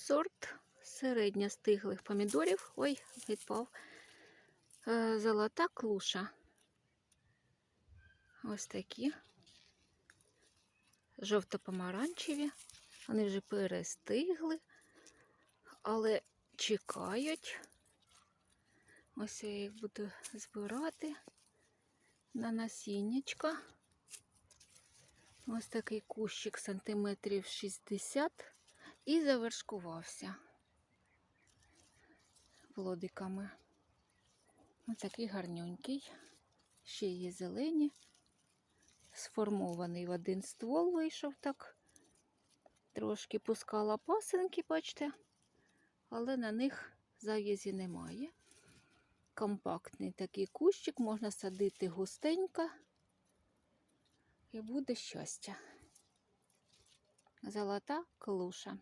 Сорт середньостиглих помідорів. Ой, відпав. Е, Золота клуша. Ось такі. Жовто-помаранчеві. Вони вже перестигли, але чекають. Ось я їх буду збирати на насіннячко. Ось такий кущик сантиметрів 60 і завершкувався плодиками. Ось такий гарненький. Ще є зелені. Сформований в один ствол вийшов так. Трошки пускала пасинки, бачите, але на них зав'язі немає. Компактний такий кущик, можна садити густенько і буде щастя. Золота клуша.